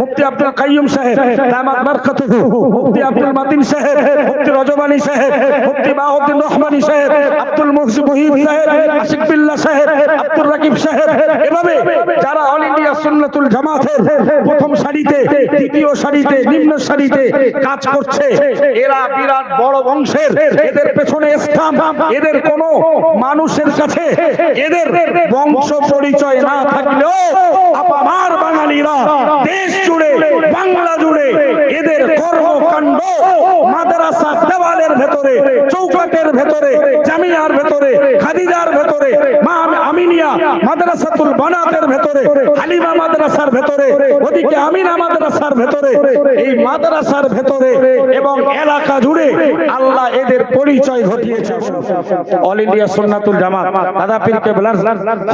মুফতি আব্দুল কাইয়ুম সাহেব, দামাত বারকাতুহু মুফতি আব্দুল মাতিন সাহেব রজবানী সাহেব, মুফতি রহমানী সাহেব, আব্দুল মুহসিন মুহিব সাহেব, আশিক বিল্লাহ সাহেব রাকিব সাহেব, এভাবে যারা অল ইন্ডিয়া সুন্নাতুল জামাতের প্রথম সারিতে, দ্বিতীয় সারিতে, নিম্ন সারিতে কাজ করছে, এরা বিরাট বড় বংশের, এদের পেছনে স্থান, এদের কোন মানুষের কাছে এদের বংশ পরিচয় না থাকলেও আপামার বাঙালিরা দেশ জুড়ে, বাংলা জুড়ে, এদের কর্মকাণ্ড মাদ্রাসা দেওয়ালের ভেতরে, চৌকাটের ভেতরে, জামিয়ার ভেতরে, খাদিজার ভেতরে, মা মাদ্রাসাতুল বানাতের ভেতরে, হালিমা মাদ্রাসার ভেতরে, ওদিকে আমিনা মাদ্রাসার ভেতরে, এই মাদ্রাসার ভেতরে এবং এলাকা জুড়ে আল্লাহ এদের পরিচয় ঘটিয়েছে অল ইন্ডিয়া জামাত, দাদা পীর কেবলার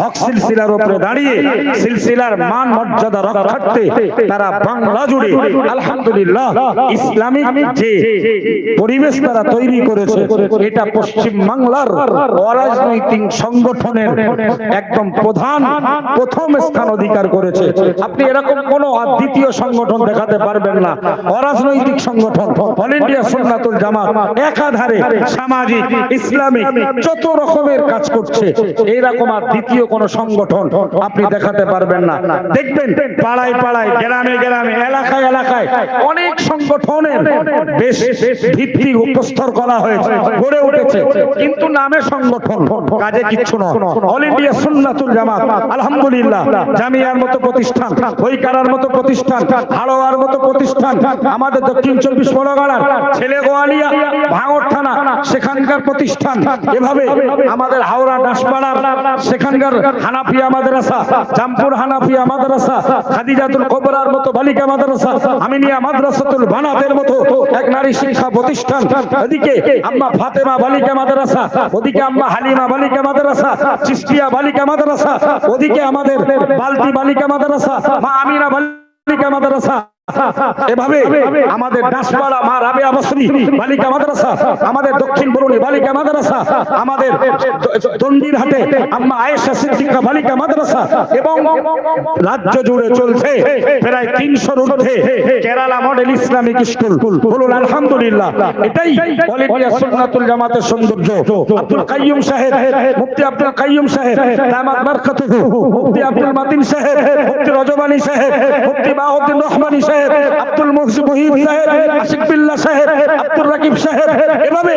হক সিলসিলার উপরে দাঁড়িয়ে সিলসিলার মান মর্যাদা রক্ষার্থে তারা বাংলা জুড়ে আলহামদুলিল্লাহ ইসলামিক যে পরিবেশ তারা তৈরি করেছে, এটা পশ্চিম বাংলার অরাজনৈতিক সংগঠনের একদম প্রধান, প্রথম স্থান অধিকার করেছে। আপনি এরকম কোন দ্বিতীয় সংগঠন দেখাতে পারবেন না। অরাজনৈতিক সংগঠন, অল ইন্ডিয়া সুন্নাতুল জামাত, একাধারে সামাজিক, ইসলামিক, যত রকমের কাজ করছে, এইরকম আর দ্বিতীয় কোন সংগঠন আপনি দেখাতে পারবেন না। দেখবেন পাড়ায় পাড়ায়, গ্রামে গ্রামে, এলাকায় এলাকায় অনেক সংগঠনের বেশ ভিত্তি উপস্তর করা হয়েছে, গড়ে উঠেছে। কিন্তু নামে সংগঠন, কাজে কিচ্ছু নয়। অল ইন্ডিয়া সুন্নাতুল জামাত, আলহামদুলিল্লাহ, জামিয়ার মতো প্রতিষ্ঠান হইকারার মতো প্রতিষ্ঠান, হাড়োয়ার মতো প্রতিষ্ঠান, আমাদের দক্ষিণ চব্বিশ পরগনার ছেলে গোয়ালিয়া ভাঙর থানা, সেখানকার প্রতিষ্ঠান, এভাবে আমাদের হাওড়া দাসপাড়ার সেখানকার হানাফিয়া মাদ্রাসা, জামপুর হানাফিয়া মাদ্রাসা, খাদিজাতুল কোবরার মতো বালিকা মাদ্রাসা, আমিনিয়া মাদ্রাসাতুল মতো এক নারী শিক্ষা প্রতিষ্ঠান ওদিকে আম্মা ফাতেমা বালিকা মাদ্রাসা, ওদিকে আম্মা হালিমা বালিকা মাদ্রাসা চিস্তিয়া বালিকা মাদ্রাসা ওদিকে আমাদের বালতি বালিকা মাদ্রাসা মা আমিনা বালিকা মাদ্রাসা। এভাবে আমাদের মা বালিকা মাদ্রাসা, আমাদের দক্ষিণ বরুণী বালিকা মাদ্রাসা, আমাদের হাটে আম্মা আয়েশা সিদ্দিকা বালিকা মাদ্রাসা এবং রাজ্য জুড়ে চলছে প্রায় কেরালা মডেল ইসলামিক স্কুল। বলুন, আলহামদুলিল্লাহ। এটাই জামাতের সৌন্দর্য। আব্দুল কাইয়ুম সাহেব, মুফতি আব্দুল কাইয়ুম সাহেব, দামাত বারকাতুহু, মুফতি আব্দুল মাতিন সাহেব, মুফতি রজবানী সাহেব, মুফতি বাহুদ্দিন রহমানী সাহেব আব্দুল মুহসিন মুহিব সাহেব, আশিক বিল্লাহ সাহেব আব্দুল রাকিব সাহেব, এভাবে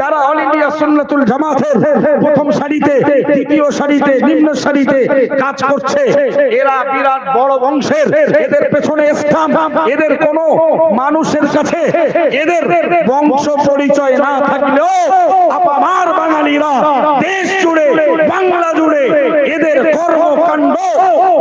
যারা অল ইন্ডিয়া সুন্নাতুল জামাতের প্রথম সারিতে, দ্বিতীয় সারিতে, নিম্ন সারিতে কাজ করছে, এরা বিরাট বড় বংশের, এদের পেছনে স্থান, এদের কোন মানুষের কাছে এদের বংশ পরিচয় না থাকলেও আপামার বাঙালিরা দেশ জুড়ে, বাংলা জুড়ে কর্মকাণ্ড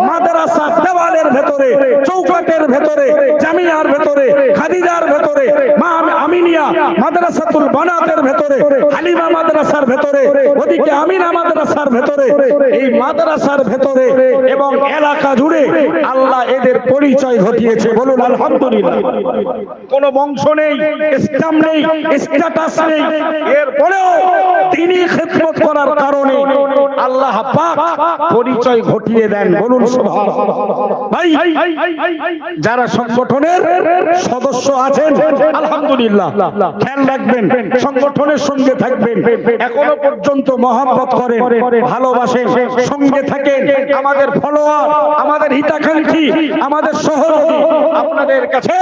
মাদ্রাসা দেওয়ালের ভেতরে চৌকাটের ভেতরে জামিয়ার ভেতরে খাদিজার ভেতরে মা আমিনিয়া মাদ্রাসাতুল বানাতের ভেতরে হালিমা মাদ্রাসার ভেতরে ওদিকে আমিনা মাদ্রাসার ভেতরে এই মাদ্রাসার ভেতরে এবং এলাকা জুড়ে আল্লাহ এদের পরিচয় ঘটিয়েছে বলুন আলহামদুলিল্লাহ। কোন বংশ নেই ইসলাম নেই স্ট্যাটাস নেই এরপরেও তিনি খেদমত করার কারণে আল্লাহ পাক পরিচয় ঘটিয়ে দেন, বলুন ভাই, যারা সংগঠনের সদস্য আছেন, আলহামদুলিল্লাহ, খেয়াল রাখবেন, সংগঠনের সঙ্গে থাকবেন, এখনও পর্যন্ত মহাব্বত করেন, ভালোবাসেন, সঙ্গে থাকেন। আমাদের ফলোয়ার, আমাদের হিতাকাঙ্ক্ষী, আমাদের সহযোগী আপনাদের কাছে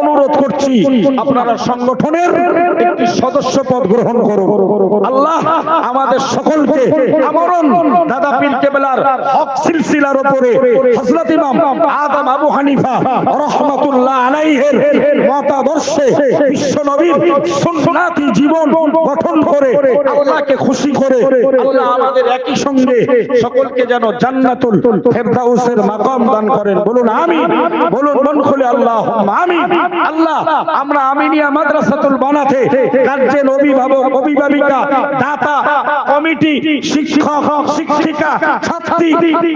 অনুরোধ করছি, আপনারা সংগঠনের একটি সদস্য পদ গ্রহণ করুন। আল্লাহ আমাদের সকলকে আমরণ দাদা পীর কেবলার হক সিলসিলার উপরে হযরত ইমাম আদম আবু হানিফা রহমাতুল্লাহ আলাইহির মতাদর্শে বিশ্ব নবীর সুন্নাতি জীবন গঠন করে আল্লাহকে খুশি করে আল্লাহ আমাদের একই সঙ্গে সকলকে যেন জান্নাতুল ফেরদাউসের মাকাম দান করেন। বলুন, আমিন। বলুন খুলে আল্লাহ আমিন। আল্লাহ, আমরা আমিনিয়া মাদ্রাসাতুল বানাতে গার্জেন অভিভাবক অভিভাবিকা, দাতা, কমিটি, শিক্ষক, শিক্ষিকা, ছাত্রী,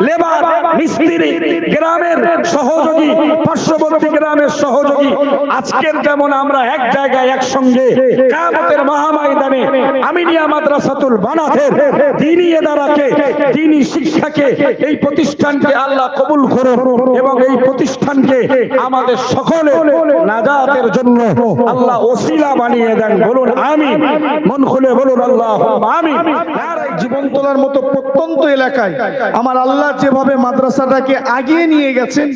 লেবার, মিস্ত্রি, গ্রামের সহযোগী, পার্শ্ববর্তী গ্রামের সহযোগী। আজকের যেমন আমরা এক জায়গায় একসঙ্গে কামতের মহাময়দানে আমিনিয়া মাদ্রাসাতুল বানাতে দিনী এদারাকে দিনী শিক্ষাকে, এই প্রতিষ্ঠানকে আল্লাহ কবুল করুন এবং এই প্রতিষ্ঠানকে আমাদের সকলে নাজাতের জন্য আল্লাহ ওসিলা বানিয়ে দেন। বলুন আমি মন খুলে বলুন আল্লাহ আমি জীবন তোলার মতো প্রত্যন্ত এলাকায় আমার আল্লাহ যেভাবে মাদ্রাসাটাকে আগিয়ে নিয়ে গেছেন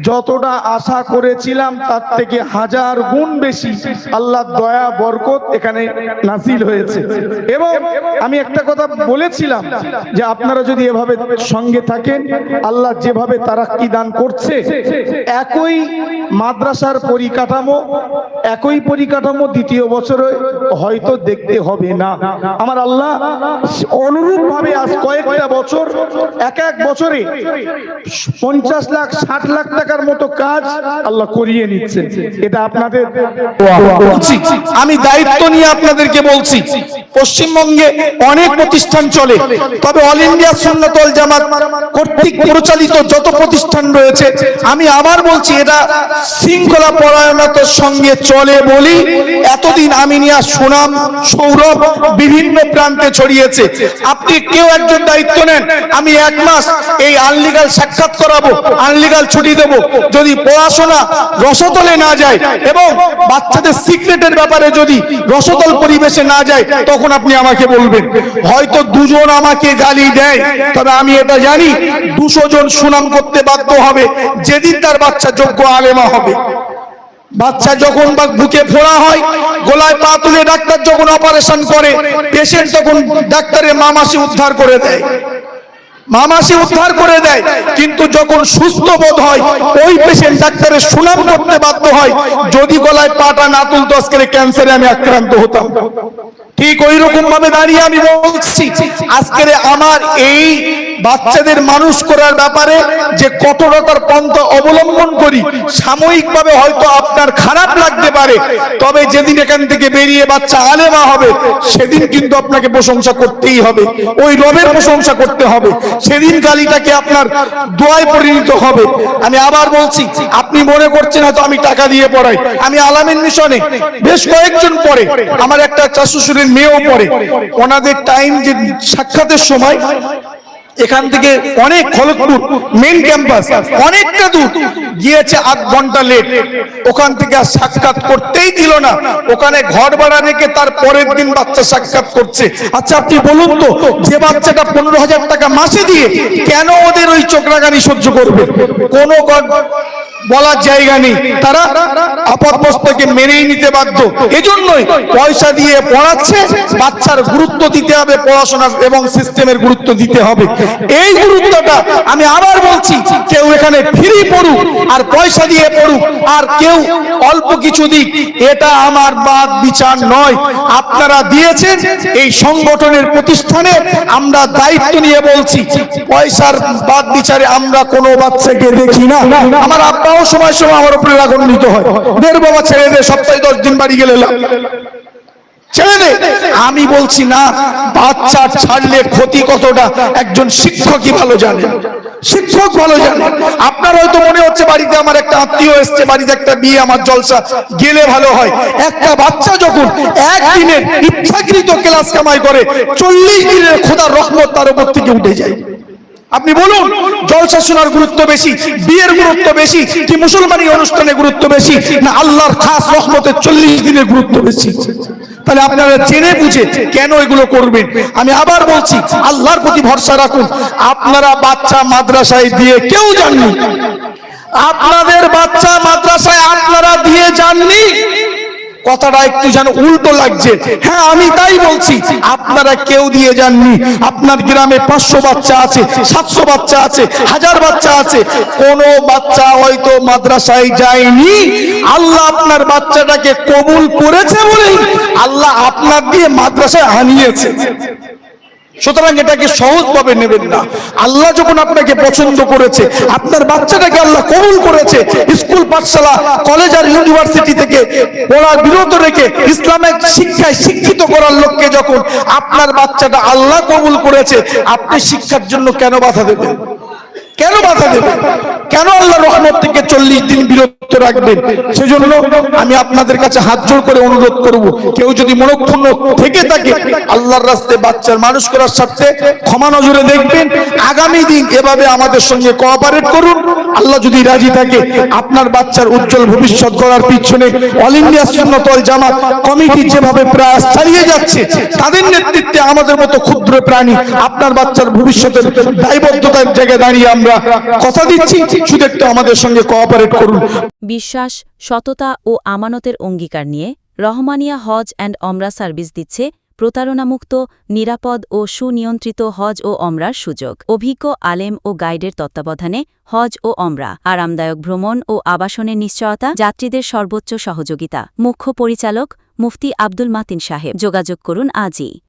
যতটা আশা করেছিলাম তার থেকে হাজার গুণ বেশি আল্লাহ দয়া বরকত এখানে নাসিল হয়েছে। এবং আমি একটা কথা বলেছিলাম যে আপনারা যদি এভাবে সঙ্গে থাকেন আল্লাহ যেভাবে তারা কি দান করছে একই মাদ্রাসার পরিকাঠামো, একই পরিকাঠামো দ্বিতীয় বছরে হয়তো দেখতে হবে না। আমার আল্লাহ অনুরূপ ভাবে আজ কয়েকটা বছর এক এক বছরে পঞ্চাশ লাখ, ষাট লাখ টাকার মতো কাজ আল্লাহ করিয়ে নিচ্ছেন। এটা আপনাদের আমি দায়িত্ব নিয়ে আপনাদেরকে বলছি, পশ্চিমবঙ্গে অনেক প্রতিষ্ঠান চলে, তবে অল ইন্ডিয়া সুন্নতল জামাত কর্তৃক পরিচালিত যত প্রতিষ্ঠান রয়েছে, আমি আবার বলছি এটা শৃঙ্খলা পরায়ণতার সঙ্গে চলে বলি এতদিন আমিনিয়া, সুনাম, সৌরভ বিভিন্ন প্রান্তে ছড়িয়েছে। আপনি কেউ একজন দায়িত্ব নেন আমি এক মাস এই আনলিগাল সাক্ষাৎ করাবো আনলিগাল ছুটি দেবো। যদি পড়াশোনা রসতলে না যায় এবং বাচ্চাদের সিক্রেটের ব্যাপারে যদি রসতল পরিবেশে না যায়, তখন আপনি আমাকে বলবেন। হয়তো দুজন আমাকে গালি দেয়, তবে আমি এটা জানি, দুশো জন সুনাম করতে বাধ্য হবে, যেদিন তার বাচ্চা যোগ্য আলেমা হবে। বাচ্চা যখন বা বুকে ফোড়া হয়, গোলায় পা তুলে ডাক্তার যখন অপারেশন করে পেশেন্ট তখন ডাক্তারের মামাসি উদ্ধার করে দেয়। মামাসি উদ্ধার করে দেয়। কিন্তু যখন সুস্থ বোধ হয়, ওই পেশেন্ট ডাক্তারের সুনাম করতে বাধ্য হয়, যদি গলায় পাটা না তুলতো আজকে ক্যান্সারে আমি আক্রান্ত হতাম। ঠিক ওই রকম ভাবে দাঁড়িয়ে আমি বলছি, আজকের আমার এই বাচ্চাদের মানুষ করার ব্যাপারে যে কঠোরতার পন্থা অবলম্বন করি, সাময়িকভাবে হয়তো আপনার খারাপ লাগতে পারে। তবে যেদিন এখান থেকে বেরিয়ে বাচ্চা আলেমা হবে, সেদিন কিন্তু আপনাকে প্রশংসা করতেই হবে। ওই রবের প্রশংসা করতে হবে। সেদিন গালিটাকে আপনার দোয়ায় পরিণত হবে। আমি আবার বলছি, আপনি মনে করছেন হয়তো আমি টাকা দিয়ে পড়াই। আমি আলামিন মিশনে বেশ কয়েকজন পড়ে। আমার একটা চাষুশুরের মেয়েও পড়ে। ওনাদের টাইম যে সাক্ষাতের সময় এখান থেকে অনেক খলকপুর মেন ক্যাম্পাস অনেকটা দূর গিয়েছে আধ ঘণ্টা লেট ওখান থেকে আর সাক্ষাৎ করতেই দিল না। ওখানে ঘর ভাড়া রেখে তার পরের দিন বাচ্চা সাক্ষাৎ করছে। আচ্ছা আপনি বলুন তো, যে বাচ্চাটা পনেরো হাজার টাকা মাসে দিয়ে কেন ওদের ওই চোখরাগানি সহ্য করবে? কোনো বলার জায়গা নেই। তারা আপাতমস্তকে মেনেই নিতে বাধ্য। এজন্যই পয়সা দিয়ে পড়াচ্ছে, বাচ্চার গুরুত্ব দিতে হবে পড়াশোনার এবং সিস্টেমের গুরুত্ব দিতে হবে। এই গুরুত্বটা আমি আবার বলছি, কেউ এখানে ফ্রি পড়ুক আর পয়সা দিয়ে পড়ুক, আর কেউ অল্প কিছু দিক, এটা আমার বাদ বিচার নয়। আপনারা দিয়েছেন এই সংগঠনের প্রতিষ্ঠানে আমরা দায়িত্ব নিয়ে বলছি, পয়সার বাদ বিচারে আমরা কোনো বাচ্চাকে দেখি না। আমার আব্বাও সময় সময় আমার উপরে রাগান্বিত হয়। দের বাবা ছেড়ে দে সপ্তাহে দশ দিন বাড়ি গেলে। ছেড়ে আমি বলছি না, বাচ্চা ছাড়লে ক্ষতি কতটা, একজন শিক্ষকই ভালো জানে। শিক্ষক ভালো জানে। আপনার হয়তো মনে হচ্ছে বাড়িতে আমার একটা আত্মীয় এসছে, বাড়িতে একটা বিয়ে, আমার জলসা গেলে ভালো হয়। একটা বাচ্চা যখন একদিনের ইচ্ছাকৃত ক্লাস কামাই করে, চল্লিশ দিনের খোদার রহমত তার উপর থেকে উঠে যায়। আপনি বলুন, জলসা শোনার গুরুত্ব বেশি, বিয়ের গুরুত্ব বেশি, কি মুসলমানি অনুষ্ঠানের গুরুত্ব বেশি, না আল্লাহর খাস রহমতের চল্লিশ দিনের গুরুত্ব বেশি? তাহলে আপনারা জেনে বুঝে কেন এগুলো করবেন? আমি আবার বলছি, আল্লাহর প্রতি ভরসা রাখুন। আপনারা বাচ্চা মাদ্রাসায় দিয়ে কেউ যাননি। আপনাদের বাচ্চা মাদ্রাসায় আপনারা দিয়ে যাননি। কথাটা একটু যেন উল্টো লাগছে। হ্যাঁ আমি তাই বলছি। আপনারা কেউ দিয়ে যাননি। আপনার গ্রামে পাঁচশো বাচ্চা আছে, সাতশো বাচ্চা আছে, হাজার বাচ্চা আছে। কোনো বাচ্চা হয়তো মাদ্রাসায় যায়নি। আল্লাহ আপনার বাচ্চাটাকে কবুল করেছে বলেই আল্লাহ আপনার দিয়ে মাদ্রাসায় আনিয়েছে। সুতরাং এটাকে সহজ ভাবে নেবেন না। আল্লাহ যখন আপনাকে পছন্দ করেছে, আপনার বাচ্চাটাকে আল্লাহ কবুল করেছে, স্কুল পাঠশালা, কলেজ আর ইউনিভার্সিটি থেকে পড়া বিরত রেখে ইসলামের শিক্ষায় শিক্ষিত করার লক্ষ্যে যখন আপনার বাচ্চাটা আল্লাহ কবুল করেছে, আপনি শিক্ষার জন্য কেন বাধা দেবেন? কেন বাধা দেবেন কেন আল্লাহ রহমত থেকে চল্লিশ দিন বিরত রাখবেন? সেজন্য আমি আপনাদের কাছে হাত জোর করে অনুরোধ করব, কেউ যদি মনক্ষুণ্ণ থেকে থাকে, আল্লাহর রাস্তায় বাচ্চার মানুষ করার স্বার্থে ক্ষমা নজরে দেখবেন। আগামী দিন এভাবে আমাদের সঙ্গে কোঅপারেট করুন। আল্লাহ যদি রাজি থাকে, আপনার বাচ্চার উজ্জ্বল ভবিষ্যৎ গড়ার পিছনে all India Sunnatul Jamaat committee যেভাবে প্রয়াস চালিয়ে যাচ্ছে, তাদের নেতৃত্বে আমাদের মতো ক্ষুদ্র প্রাণী আপনার বাচ্চার ভবিষ্যতের দায়বদ্ধতার জায়গায় দাঁড়িয়ে আমরা কথা দিচ্ছি শুধু একটু আমাদের সঙ্গে কোঅপারেট করুন। বিশ্বাস, সততা ও আমানতের অঙ্গীকার নিয়ে রহমানিয়া হজ অ্যান্ড অমরা সার্ভিস দিচ্ছে প্রতারণামুক্ত, নিরাপদ ও সুনিয়ন্ত্রিত হজ ও অমরার সুযোগ। অভিজ্ঞ, আলেম ও গাইডের তত্ত্বাবধানে হজ ও অমরা, আরামদায়ক ভ্রমণ ও আবাসনের নিশ্চয়তা, যাত্রীদের সর্বোচ্চ সহযোগিতা। মুখ্য পরিচালক মুফতি আব্দুল মাতিন সাহেব। যোগাযোগ করুন আজই।